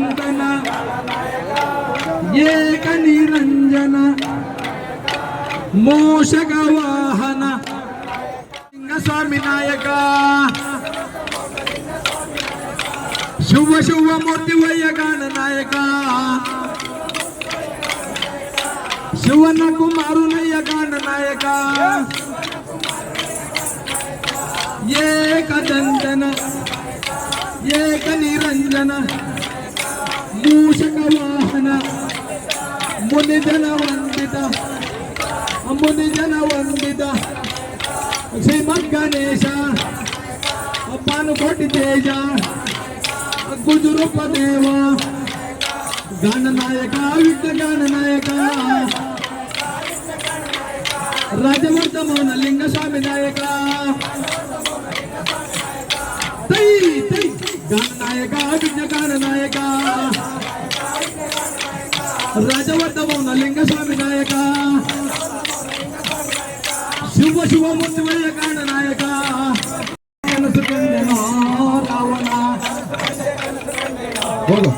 ಏಕದಂತನ ಏಕ ನಿರಂಜನ ಮೋಷಕ ವಾಹನ ಸ್ವಾಮಿ ನಾಯಕ ಶುಭ ಶುಭ ಮೂರ್ತಿ ವಯ್ಯ ಗಣ ನಾಯಕ ಶಿವನ ಕುಮಾರುನಯ್ಯ ಗಾಂಡ ನಾಯಕ ಏಕದಂತನ ಏಕ ನಿರಂಜನ మూషక వాహన ముని జన వందిత. ముని జన వందిత. శ్రీమద్ గణేಶ పానుకోటి తేజ. గుజురూపదేవ గణనాయక విఘ్న గణనాయక రాజవర్ధమాన లింగ స్వామి నాయక. ಗಣನಾಯಕ ವಿಘ್ನ ಗಣನಾಯಕ ರಾಜವರ್ಧಮಾನ ಲಿಂಗಸ್ವಾಮಿ ನಾಯಕ ಶುಭ ಶುಭ ಮುಂದುವರಿಯ ಗಣನಾಯಕ ಕನಸುಕೊಂಡೆನೋ ರಾವಣ ಹೋಗು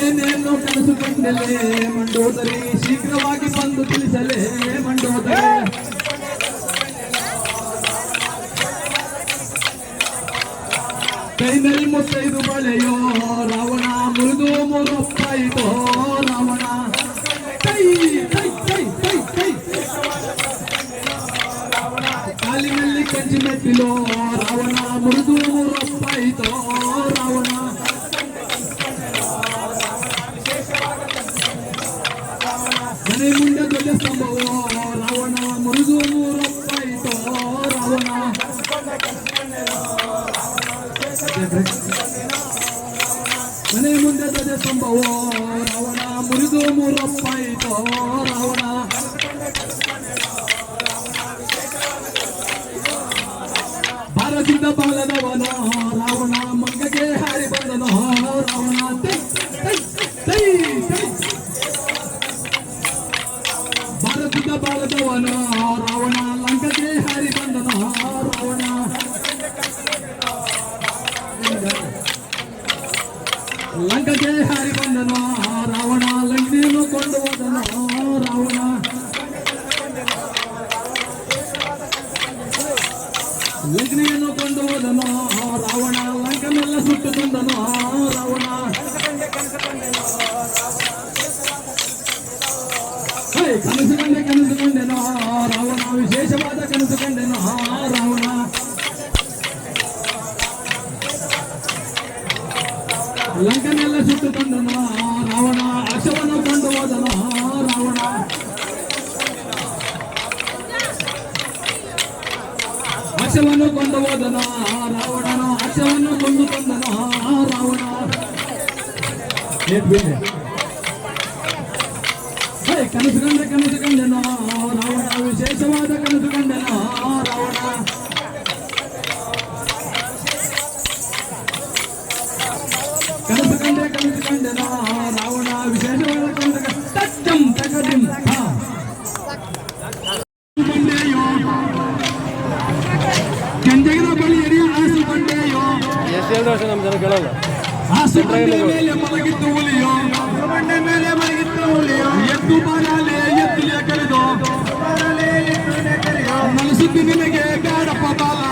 ಏನೇನು ಕನಸುಕೊಂಡಲೇ ಮಂಡೋದರಿ ಶೀಘ್ರವಾಗಿ ಬಂದು ತಿಳಿಸಲೇ ಮಂಡೋದರಿ ಕೈನಲ್ಲಿ ಮುತ್ತೈದು ಬಳೆಯೋ ರಾವಣ ಮೃದು ಮುರಪ್ಪಾಯಿತೋ ರಾವಣ ಕೈ ಕೈ ಕೈ ಕೈ ಕೈ ಕಾಲಿನಲ್ಲಿ ಕಂಚಿ ಮೆಟ್ಟಿಲೋ ರಾವಣ ಮೃದು ಮುರಪ್ಪಾಯಿತೋ ರಾವಣ ಮನೆ ಮುಂದೆ ದೊಡ್ಡ ಸ್ತಂಭವೋ ರಾವಣ ಮುರಿದು ಮನೆ ಮುಂದೆ ದೊಡ್ಡ ಸ್ತಂಭವೋ ರಾವಣ ಮುರಿದು ಮೂರಪ್ಪಾಯಿತೋ ರಾವಣ ಭಾರತದ ಬಾಲದವನೋ ರಾವಣ ಲಂಕೆಯನ್ನು ಕೊಂಡು ಹೋದನ ರಾವಣ ಲಗ್ನೆಯನ್ನು ಕೊಂಡು ಹೋದನ ರಾವಣ ಲಂಕನೆಲ್ಲ ಸುಟ್ಟು ತಂದನ ರಾವಣ ಹೇ, ಕನಸು ಕಂಡೆ ಕನಸು ಕಂಡೆನೋ ರಾವಣ ವಿಶೇಷವಾದ ಕನಸು ಕಂಡೆನೋ ರಾವಣ ಲಂಕನೆಲ್ಲ ಸುಟ್ಟು ತಂದನೋ ಅಶವನ್ನು ಕೊಂಡು ಹೋದನೋ ರಾವಣನೋ ಅಶವನ್ನು ಕೊಂಡು ತಂದನೋ ರಾವಣ ಏನ್ ಬಿಡ್ರಿ ಹೇ, ಕನಸು ಕಂಡ ಕನಸು ಕಂಡನೋ ರಾವಣ ವಿಶೇಷವಾದ ಕನಸು ಕಂಡನೋ ಕೇಳಲ್ಲ. ಮೇಲೆ ಮಲಗಿದ್ದು ಹುಲಿಯೋ ಮೇಲೆ ಮಲಗಿದ್ದು ಹುಲಿಯೋ. ಎದ್ದು ಬಾರಾಲೆ ಎತ್ತುಲಿಯ ಕರೆದು. ನನ್ನ ಸುದ್ದಿ ನಿನಗೆ ಬೇಡಪ್ಪ ಬಾಲ.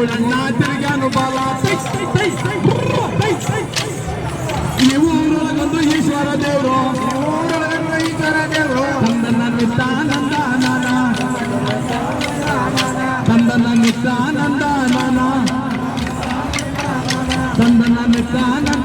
ఊళ్ళన్నా తిరిగాను బాలా ఈ ఊరు ఈశ్వర దేవుడు. ఈశ్వర దేవుడు. తందన నిత్యానంద తందన నిత్యానంద తందన నిత్యానంద